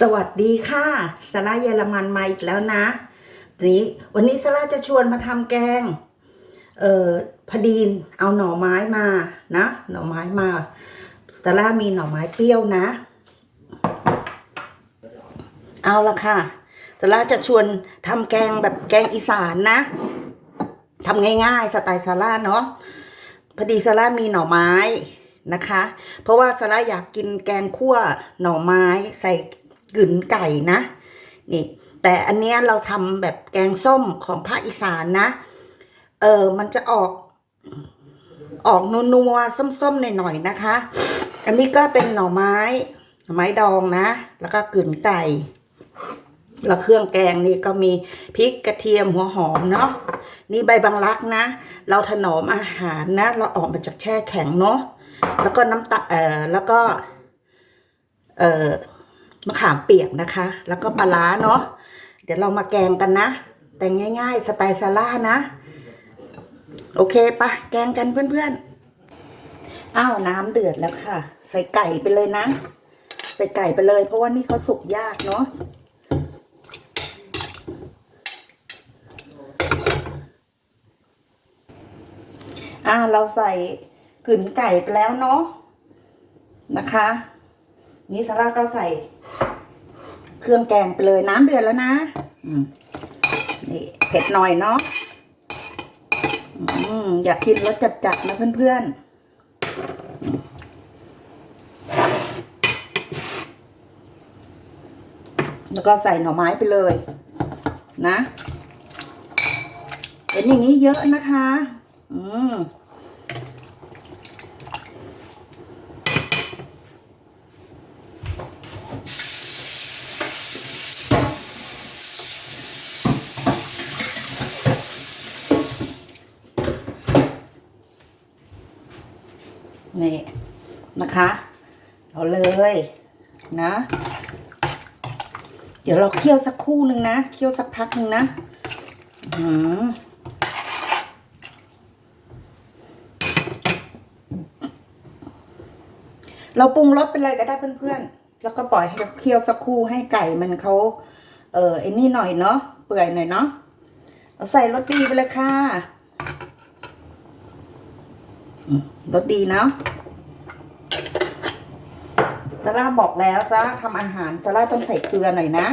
สวัสดีค่ะซาร่าเยอรมันมาอีกแล้วนะนี้วันนี้ซาร่าจะชวนมาทำแกง เอ่อพอดีเอาหน่อไม้มานะ หน่อไม้มาซาร่ามีหน่อไม้เปรี้ยวนะ เอาละค่ะซาร่าจะชวนทำแกงแบบแกงอีสานนะทำง่ายๆสไตล์ซาร่าเนาะพอดีซาร่ามีหน่อไม้นะคะ เพราะว่าซาร่าอยากกินแกงคั่วหน่อไม้ใส่ กึ๋นไก่นะ นี่ แต่อันเนี้ยเราทำแบบแกงส้มของภาคอีสานนะ เออมันจะออก ออกนัวๆส้มๆหน่อยๆนะคะ อันนี้ก็เป็นหน่อไม้หน่อไม้ดองนะ แล้วก็กึ๋นไก่ แล้วเครื่องแกงนี่ก็มีพริกกระเทียมหัวหอมเนาะนี่ใบบังลักนะ เราถนอมอาหารนะ เราออกมาจากแช่แข็งเนาะแล้วก็น้ำตาเอ่อแล้วก็ เอ่อ มะขามเปียกนะคะ แล้วก็ปลาร้าเนาะเดี๋ยวเรามาแกงกันนะ แต่งง่าย ๆ สไตล์ซาร่านะ โอเคปะแกงกันเพื่อนๆอ้าวน้ำเดือดแล้วค่ะ ใส่ไก่ไปเลยนะ ใส่ไก่ไปเลย เพราะว่านี่เขาสุกยากเนาะอ่าเราใส่กึ่นไก่ไปแล้วเนาะนะคะ นี่ซาร่าก็ใส่ เครื่องแกงไปเลยน้ำเดือดแล้วนะนี่เผ็ดหน่อยเนาะอืมอยากกินรสจัดๆนะเพื่อนๆ แล้วก็ใส่หน่อไม้ไปเลย นะเป็นอย่างนี้เยอะนะคะ อืม นี่นะคะ เอาเลยนะ เดี๋ยวเราเคี่ยวสักคู่หนึ่งนะ เคี่ยวสักพักหนึ่งนะอืมเราปรุงรสเป็นอะไรก็ได้เพื่อนๆ แล้วก็ปล่อยให้เคี่ยวสักครู่ให้ไก่มันเขาเออไอ้นี่หน่อยเนาะ เปื่อยหน่อยเนาะ เราใส่รสดีไปเลยค่ะ รสดีเนาะซาร่าบอกแล้วซาร่าทำอาหารซาร่าต้องใส่เกลือหน่อยนะ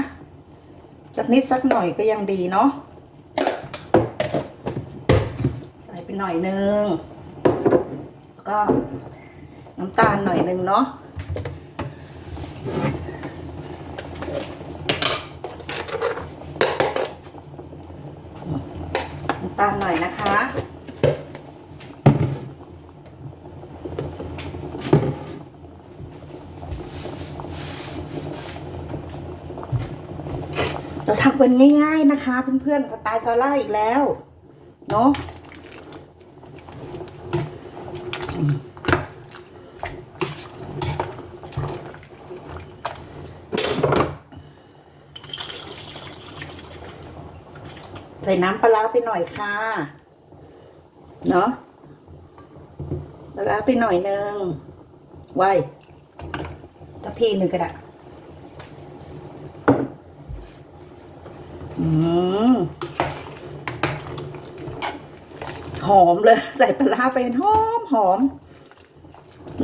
สักนิดสักหน่อยก็ยังดีเนาะใส่ไปหน่อยนึงแล้วก็น้ำตาลหน่อยนึงเนาะน้ำตาลหน่อยนะคะ เราทำเป็นง่ายๆนะคะ เพื่อนๆสไตล์ซาร่าอีกแล้ว เนาะใส่น้ำปลาไปหน่อยค่ะ เนาะปลาร้าไปหน่อยนึงไว้ตะพีหนึ่งกระดาษ อืม หอมเลย ใส่ปลาไปหอมหอม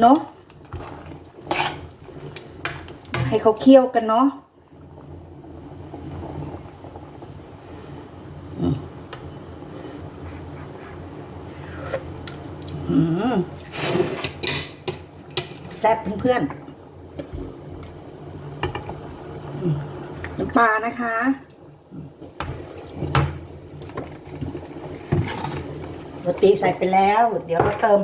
เนาะให้เขาเคี่ยวกันเนาะแซ่บเพื่อนๆน้ำปลานะคะ โรตีใส่ไปแล้ว เดี๋ยวเราเติม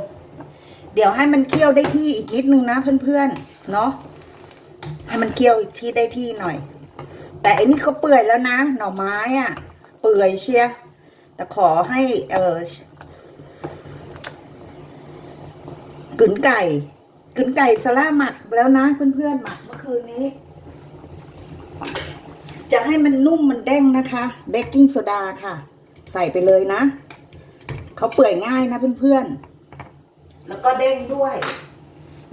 เดี๋ยวให้มันเคี่ยวได้ที่อีกนิดนึงนะเพื่อนๆ เนาะให้มันเคี่ยวอีกที่ได้ที่หน่อย แต่อันนี้เขาเปื่อยแล้วนะ หน่อไม้อะ่ะ เปื่อยเชียแต่ขอให้เออกึนไก่กึนไก่สล่าหมักแล้วนะเพื่อนๆหมักเมื่อคืนนี้ จะให้มันนุ่มมันเด้งนะคะเบกกิ้งโซดาค่ะ ใส่ไปเลยนะ เขาเปื่อยง่ายนะเพื่อนๆ แล้วก็เด้งด้วย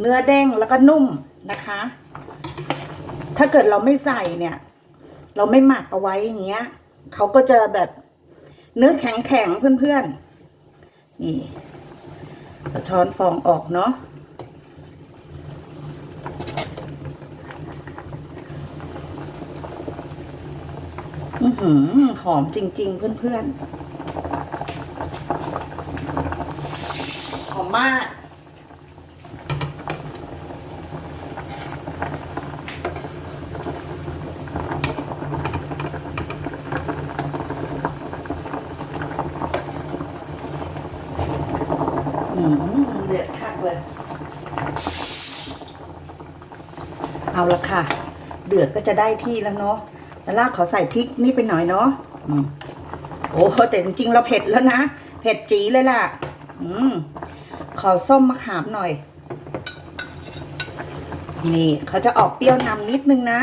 เนื้อเด้งแล้วก็นุ่มนะคะ ถ้าเกิดเราไม่ใส่เนี่ย เราไม่หมักเอาไว้อย่างเงี้ยเขาก็จะแบบเนื้อแข็งแข็งๆเพื่อนๆ นี่ช้อนฟองออกเนาะอือหือหอมจริง ๆ เพื่อน ๆ หอ มาก อืมเดือดคักเลย เอาละค่ะ เดือดก็จะได้ที่แล้วเนาะแล้วลาขอใส่พริกนี่ไปหน่อยเนาะอโอ้แต่จริงๆเราเผ็ดแล้วนะ เผ็ดจีเลยล่ะ อืม ขอส้มมะขามหน่อย นี่เขาจะออกเปรี้ยวนำนิดนึงนะ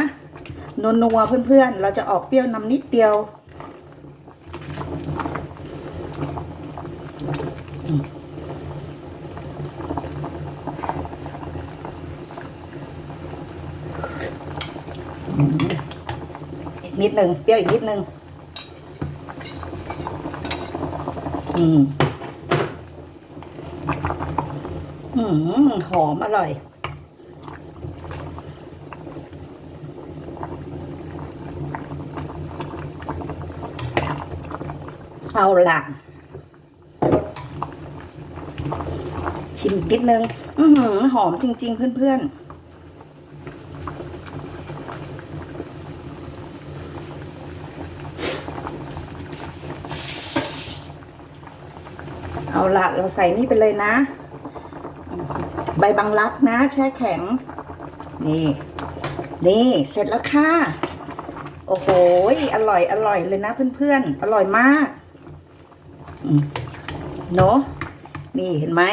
นัวๆเพื่อนๆ เราจะออกเปรี้ยวนำนิดเดียว อีกนิดหนึ่งเปรี้ยวอีกนิดหนึ่งอืม อืม หอมอร่อย เอาละชิมกนิดนึงอือหือหอมจริง ๆ เพื่อนๆเอาละเราใส่นี่ไปเลยนะ บบังลักนะแช่แข็ง นี่ นี่เสร็จแล้วค่ะ โอ้โหอร่อยอร่อยเลยนะเพื่อนๆ อร่อยมากเนาะนี่เห็นไหม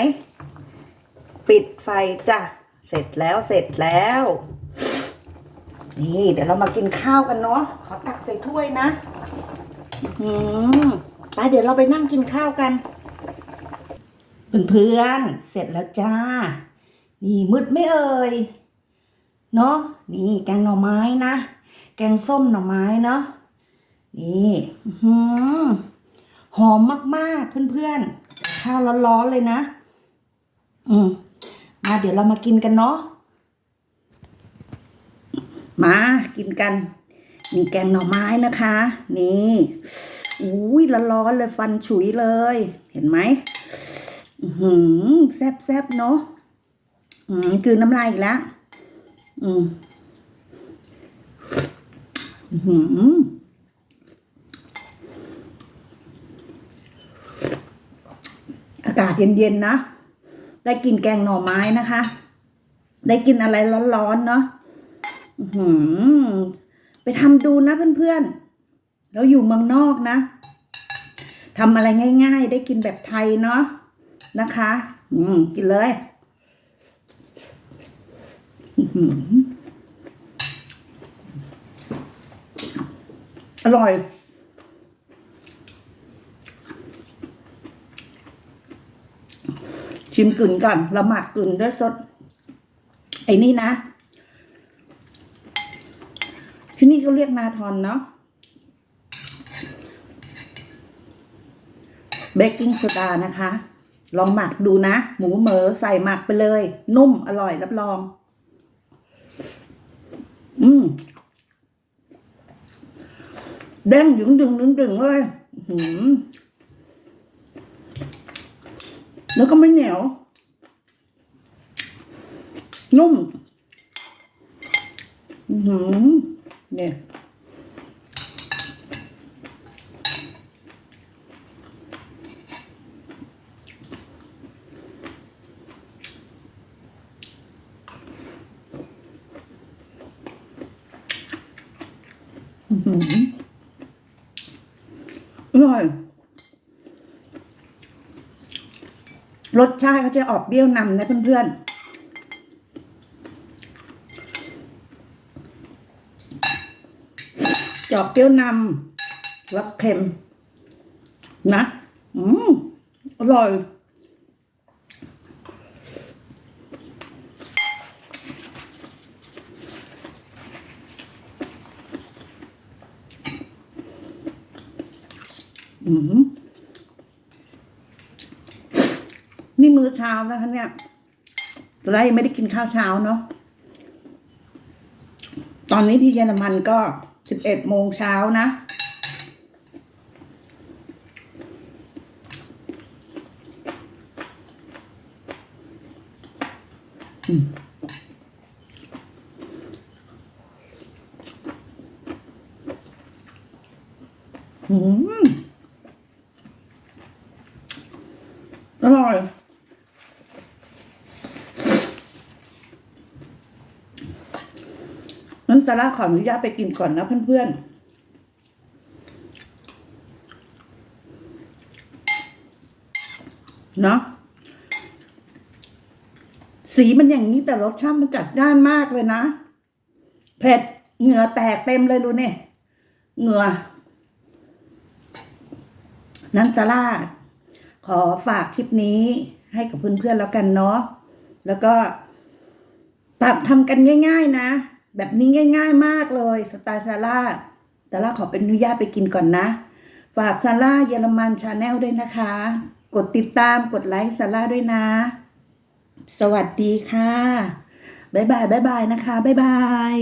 ปิดไฟจ้ะ เสร็จแล้วเสร็จแล้ว นี่เดี๋ยวเรามากินข้าวกันเนาะขอตักใส่ถ้วยนะอืมไปเดี๋ยวเราไปนั่งกินข้าวกันเพื่อนๆเสร็จแล้วจ้า นี่มืดไม่เอ่ยเนาะนี่แกงหน่อไม้นะ แกงส้มหน่อไม้เนาะนี่หือหอมมากๆเพื่อนๆข้าวร้อนๆเลยนะ อืมมาเดี๋ยวเรามากินกันเนาะมากินกัน มีแกงหน่อไม้นะคะ นี่อุ้ยร้อนๆเลยฟันฉุยเลย เห็นไหมหือแซบแซบๆเนาะ อืมกลืนน้ำลายอีกแล้ว อืมอื้อหืออากาศเย็นๆนะ ได้กินแกงหน่อไม้นะคะ ได้กินอะไรร้อนๆเนาะอื้อหือไปทำดูนะเพื่อนๆ แล้วอยู่เมืองนอกนะทำอะไรง่าย ๆ ได้กินแบบไทยเนาะนะคะ อืม กินเลย อร่อย ชิมกึ่นก่อนเราหมักกึ่นด้วยสดไอ้นี่นะ ที่นี่เขาเรียกนาทอนเนาะเบกกิ้งโซดานะคะ ลองหมักดูนะ หมูเหมอใส่หมักไปเลย นุ่มอร่อยรับรอง อืมแดงดึงดึงดึงดึงเลยหือแล้วก็ไม่เหนียว นุ่ม อือหือเนี่ย อร่อย รสชาติเขาจะออกเปี้ยวนำนะเพื่อนๆจออกเปรี้ยวนำแล้วเค็ม นะ อืม อร่อย นี่มื้อเช้านะคะเนี่ยตอนแรกยังไม่ได้กินข้าวเช้าเนาะ ตอนนี้ที่เยอรมันก็สิบเอ็ดโมงเช้านะอืมอร่อย นั้น ซาร่าขออนุญาตไปกินก่อนนะเพื่อนๆเนาะสีมันอย่างนี้แต่รสชาติมันจัดจ้านมากเลยนะ เผ็ดเหงื่อแตกเต็มเลยดูเนี่ยเหงื่อนั้นซาร่าขอฝากคลิปนี้ให้กับเพื่อนๆแล้วกันเนาะแล้วก็ปรับทำกันง่าย ๆ นะ แบบนี้ง่าย ๆ มากเลยสไตล์ซาร่าซาร่าขอเป็นอนุญาตไปกินก่อนนะ ฝากซาร่าเยอรมันชาแนลด้วยนะคะ กดติดตามกดไลค์ซาร่าด้วยนะ สวัสดีค่ะ บ๊ายบายบ๊ายบายนะคะ บ๊ายบาย